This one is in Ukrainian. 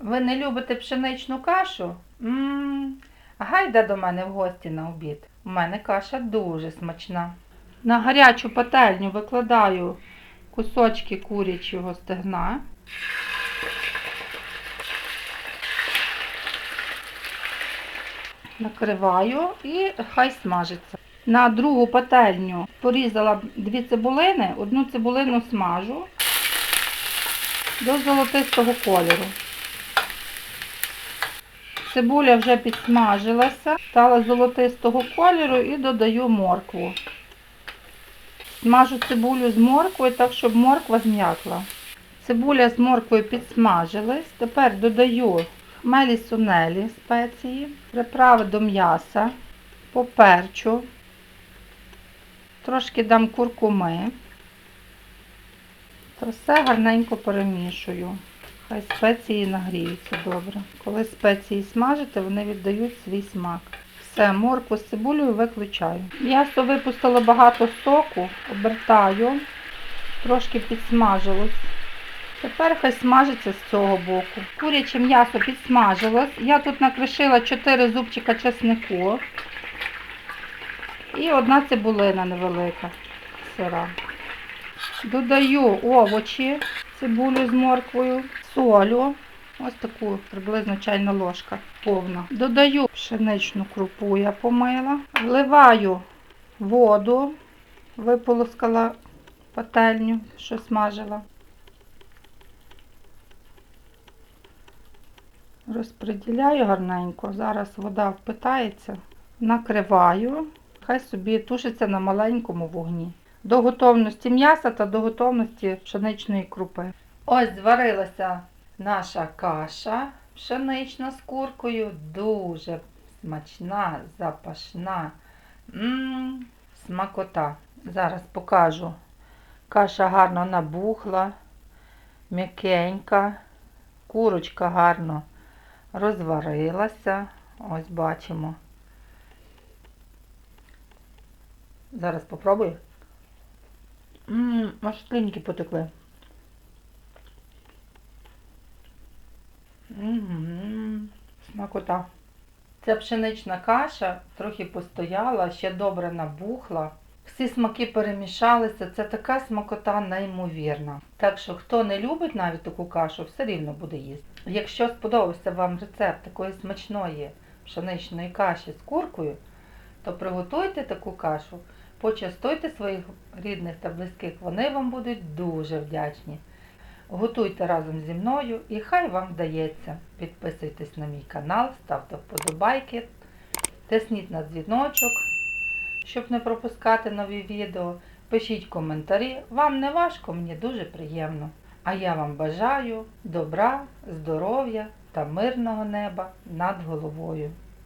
Ви не любите пшеничну кашу? Мм, гайда до мене в гості на обід. У мене каша дуже смачна. На гарячу пательню викладаю кусочки курячого стегна. Накриваю і хай смажиться. На другу пательню порізала дві цибулини, одну цибулину смажу до золотистого кольору. Цибуля вже підсмажилася, стала золотистого кольору і додаю моркву. Смажу цибулю з морквою так, щоб морква зм'якла. Цибуля з морквою підсмажилась. Тепер додаю хмелі сунелі спеції, приправи до м'яса, поперчу, трошки дам куркуми. То все гарненько перемішую. Хай спеції нагріються добре. Коли спеції смажите, вони віддають свій смак. Все, моркву з цибулею виключаю. М'ясо випустило багато соку, обертаю, трошки підсмажилось. Тепер хай смажиться з цього боку. Куряче м'ясо підсмажилось. Я тут накришила 4 зубчика чеснику і одна цибулина невелика сира. Додаю овочі, цибулю з морквою, солю. Ось таку приблизно чайна ложка повна. Додаю пшеничну крупу, я помила. Вливаю воду, виполоскала пательню, що смажила. Розподіляю гарненько. Зараз вода впитається, накриваю, хай собі тушиться на маленькому вогні. До готовності м'яса та до готовності пшеничної крупи. Ось зварилася наша каша пшенична з куркою. Дуже смачна, запашна. М-м, смакота. Зараз покажу. Каша гарно набухла, м'якенька, курочка гарно розварилася. Ось бачимо. Зараз попробую. Ммм, аж слинки потекли. Смакота. Ця пшенична каша трохи постояла, ще добре набухла. Всі смаки перемішалися, це така смакота неймовірна. Так що, хто не любить навіть таку кашу, все рівно буде їсти. Якщо сподобався вам рецепт такої смачної пшеничної каші з куркою, то приготуйте таку кашу, почастуйте своїх рідних та близьких, вони вам будуть дуже вдячні. Готуйте разом зі мною і хай вам вдається. Підписуйтесь на мій канал, ставте вподобайки, тисніть на дзвіночок, щоб не пропускати нові відео. Пишіть коментарі. Вам не важко, мені дуже приємно. А я вам бажаю добра, здоров'я та мирного неба над головою.